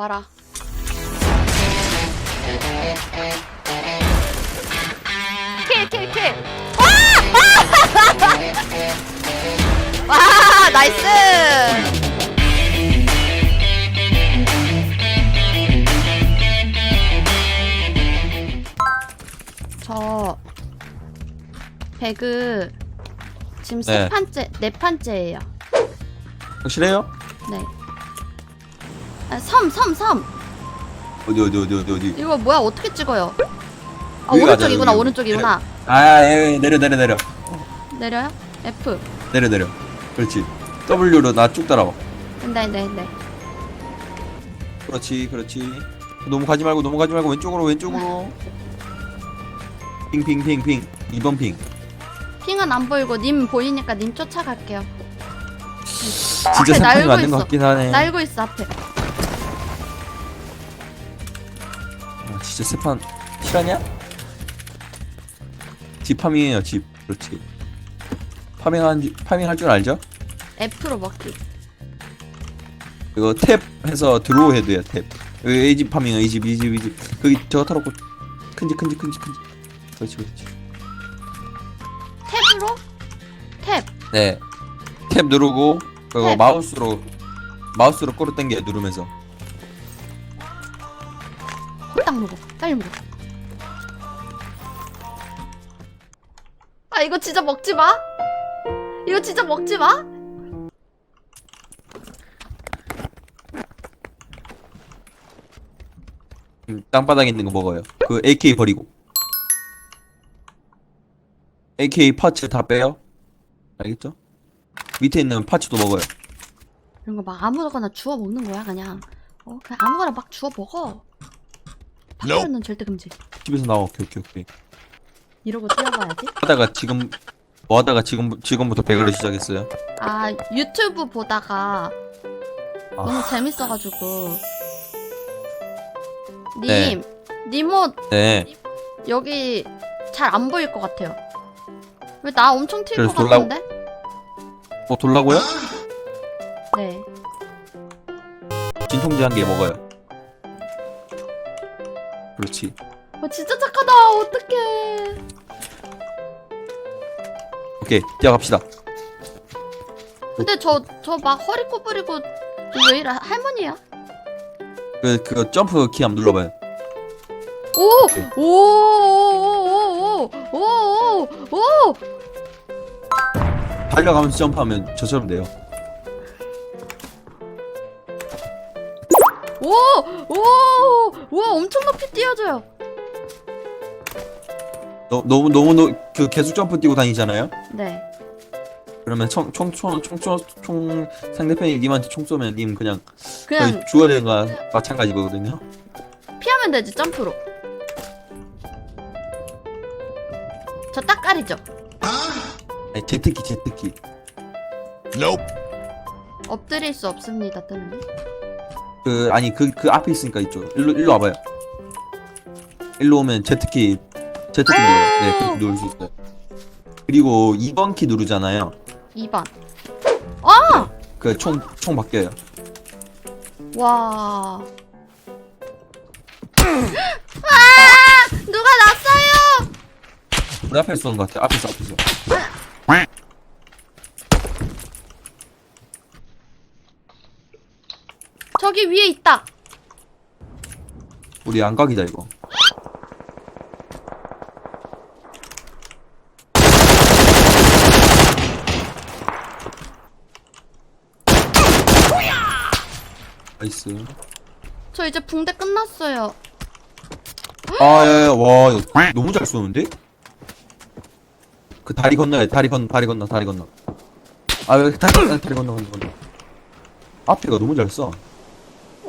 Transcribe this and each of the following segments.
봐라. 킬, 킬, 킬. 와! 와, 나이스! 저 배그 지금 세 네. 판째, 네 판째예요. 확실해요? 네. 아, 섬, 섬, 섬. 어디 어디 어디 어디 어디 이거 뭐야? 어떻게 찍어요? 아, 여기 가자, 오른쪽이구나, 여기. 오른쪽이구나. 아 예, 예, 내려 내려 내려 내려요? F. 내려 내려 그렇지 W로 나 쭉 따라와 네, 네, 네. 그렇지 그렇지 너무 가지 말고 너무 가지 말고 왼쪽으로 왼쪽으로 핑핑핑핑 2번 핑 핑은 안 보이고 님 보이니까 님 쫓아갈게요. 진짜 앞에 날고 맞는 있어. 것 같긴 하네 날고 있어 앞에. 진짜 세판 실화냐? 집 파밍이에요 집 그렇지 파밍한 줄- 파밍할 줄 알죠? F로 먹기. 이거 탭 해서 드로우 해도요 탭 여기 이집 파밍 이집 이집 이집 거기 저거 털었고 큰집 큰집 큰집 큰집 그렇지 그렇지 탭으로? 탭. 네탭 누르고 그거 탭. 마우스로 마우스로 꼬르 당겨 누르면서 홀딱 먹어. 빨리 먹어. 아 이거 진짜 먹지 마. 이거 진짜 먹지 마. 음, 땅바닥에 있는 거 먹어요 그 AK 버리고 AK 파츠 다 빼요 알겠죠? 밑에 있는 파츠도 먹어요 이런 거 막 아무거나 주워 먹는 거야 그냥. 어 그냥 아무거나 막 주워 먹어. 밖에는 절대 금지. 집에서 나와 오케이 오케이 오케이 이러고 뛰어가야지. 하다가 지금 뭐 하다가 지금 지금부터 배그를 시작했어요 아 유튜브 보다가 아. 너무 재밌어가지고 네. 님, 님옷네 여기 잘 안 보일 것 같아요. 왜 나 엄청 튈 그래서 것 돌라고- 같은데? 뭐 돌라고요? 네. 진통제 한 개 먹어요 그렇지 어, 진짜 착하다. 어떡해. 오케이 뛰어갑시다 근데 저 저 막 허리 구부리고 왜 이래 할머니야? 그, 그 점프 키 한번 눌러봐요 오! 오! 오! 오! 오! 오! 달려가면서 점프하면 저처럼 돼요 엄청 높이 뛰어줘요. 너, 너무 너무 너, 그 계속 점프 뛰고 다니잖아요 네. 그러면 총총총총총총 상대편이 님한테 총 쏘면 님 그냥 그냥 거의 죽어야 되는 거 마찬가지거든요 피하면 되지, 점프로. 저 딱깔이죠? 아니 제트키 제트키 엎드릴 수 없습니다, 뜨는. 그 아니 그 그 앞에 있으니까 이쪽. 일로 일로 와봐요. 일로 오면 제트키 제트키 눌러요. 네 그렇게 누를 수 있어요. 그리고 2번 키 누르잖아요. 2번. 그총총 바뀌어요. 와. 아! 누가 났어요! 우리 앞에서 쏘는 것 같아 앞에서 앞에서 저기 위에 있다. 우리 안각이다 이거 나이스 저 이제 붕대 끝났어요. 아 야 야 와 이거 너무 잘 쏘는데? 그 다리 건너야 돼 다리 건 다리 건너 다리 건너 아 여기 다리 건너 다리 건너 건너 건너 앞에가 너무 잘 쏴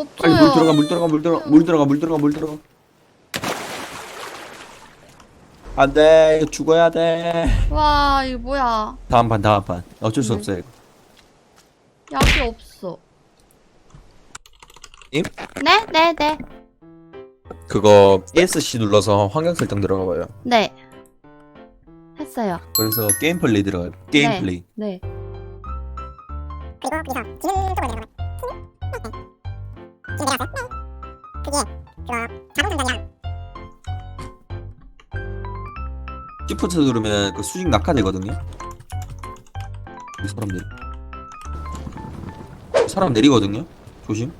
없어요. 빨리 물 들어가 물 들어가 물 들어가 물 들어가 물 들어가 물 들어가 안돼 이거 죽어야 돼 와, 이거 뭐야. 다음 판 다음 판 어쩔 수 네. 없어요 이거 약이 없어. 임? 네, 네, 네. 그거 ESC 눌러서 환경 설정 들어가 봐요 네. 했어요. 그래서 게임 플레이 들어가요 게임 네. 플레이 네. 그리고 여기서 기능 쪽을 내려가면 시프트 누르면 그 수직 낙하되거든요. 사람 내리. 사람 내리거든요. 조심.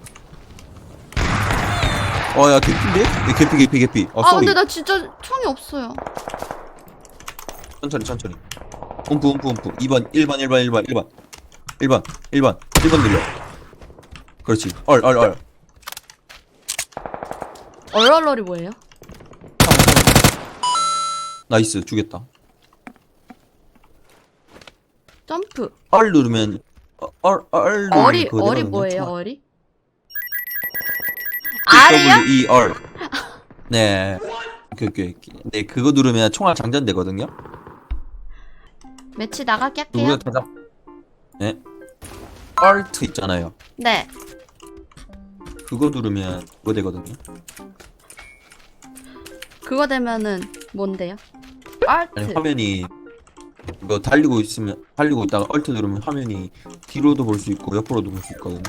어 야 개피인데? 네, 개피 개피 개피. 어 아 쏘리. 근데 나 진짜 총이 없어요. 천천히 천천히. 움프 움프 움프. 2번 1번 1번 1번 1번 1번 1번 1번 늘려. 그렇지. 얼 얼 얼. 얼얼얼이 뭐예요? 나이스 죽였다. 점프. 얼 누르면 어, 얼 얼. 어리 그거 어리 뭐예요? 어리? 알이요? W E R. 네. 오케이 오케이. 오케이. 네 그거 누르면 총알 장전되거든요. 매치 나가게 할게요. 누구야. 네. Alt 있잖아요. 네. 그거 누르면 그거 되거든요. 그거 되면은 뭔데요? 아니 알트. 화면이 이거 달리고 있으면 달리고 있다가 Alt 누르면 화면이 뒤로도 볼 수 있고 옆으로도 볼 수 있거든요.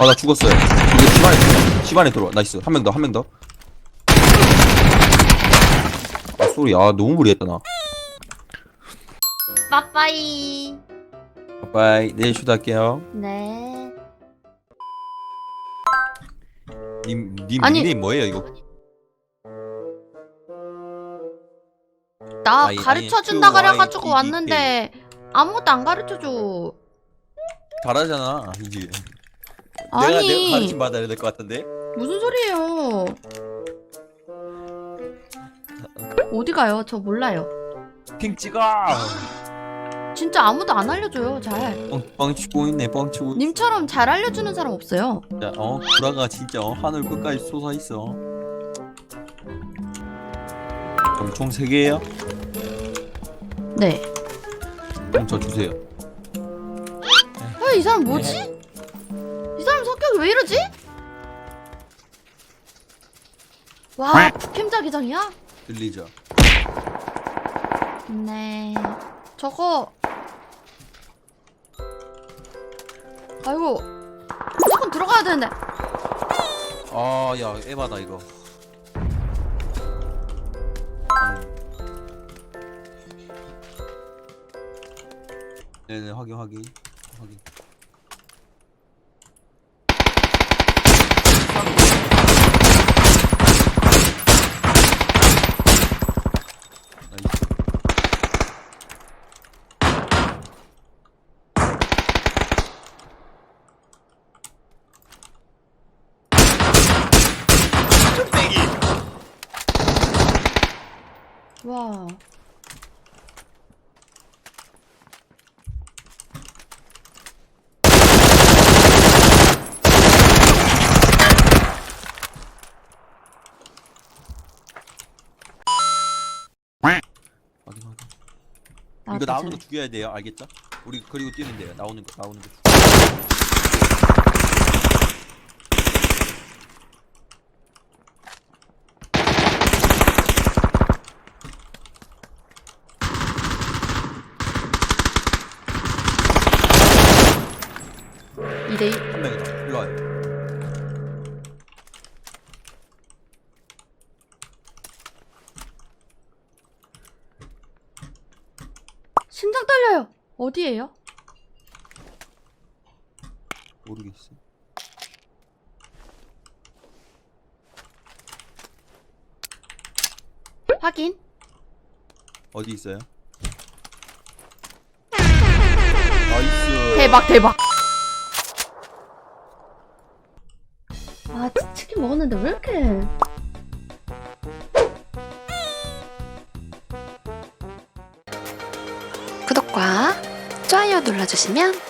아 나 죽었어요. 이거 집 안에 들어와. 집 안에 들어와. 나이스. 한 명 더. 한 명 더. 아 소리. 아 너무 무리했다 나. 빠빠이. 바이바이. 내일 쇼도할게요. 네. 님, 님 아니- 닉네임 뭐예요 이거? 나 아이, 가르쳐 준다 그래 가지고 E, D, 왔는데 아무것도 안 가르쳐 줘. 잘하잖아 이제. 내가 내가 아니 가르침 받아야 될 것 같은데. 무슨 소리예요? 어디 가요? 저 몰라요. 핑 찍어. 진짜 아무도 안 알려줘요. 잘. 뻥, 뻥 치고 있네. 뻥 치고. 있- 님처럼 잘 알려주는 사람 없어요. 진짜 어 구라가 진짜 어, 하늘 끝까지 솟아 있어. 그럼 총 3개예요? 네. 그럼 저 주세요. 아, 이 사람 뭐지? 왜 이러지? 와, 북캠 자기장이야? 들리죠? 네. 저거. 아이고. 무조건 들어가야 되는데. 아, 야, 에바다 이거. 네네, 확인, 확인, 확인. 나이스. 와. 이거 나왔다, 나오는 거. 죽여야 돼요, 알겠죠? 우리 그리고 뛰면 돼요. 나오는 거, 나오는 거. 죽- 이대1 한 명이다. 일로 와요. 어디에요? 모르겠어. 확인. 어디 있어요? 나이스. 대박 대박. 아 치킨 먹었는데 왜 이렇게 구독과 알라뿅!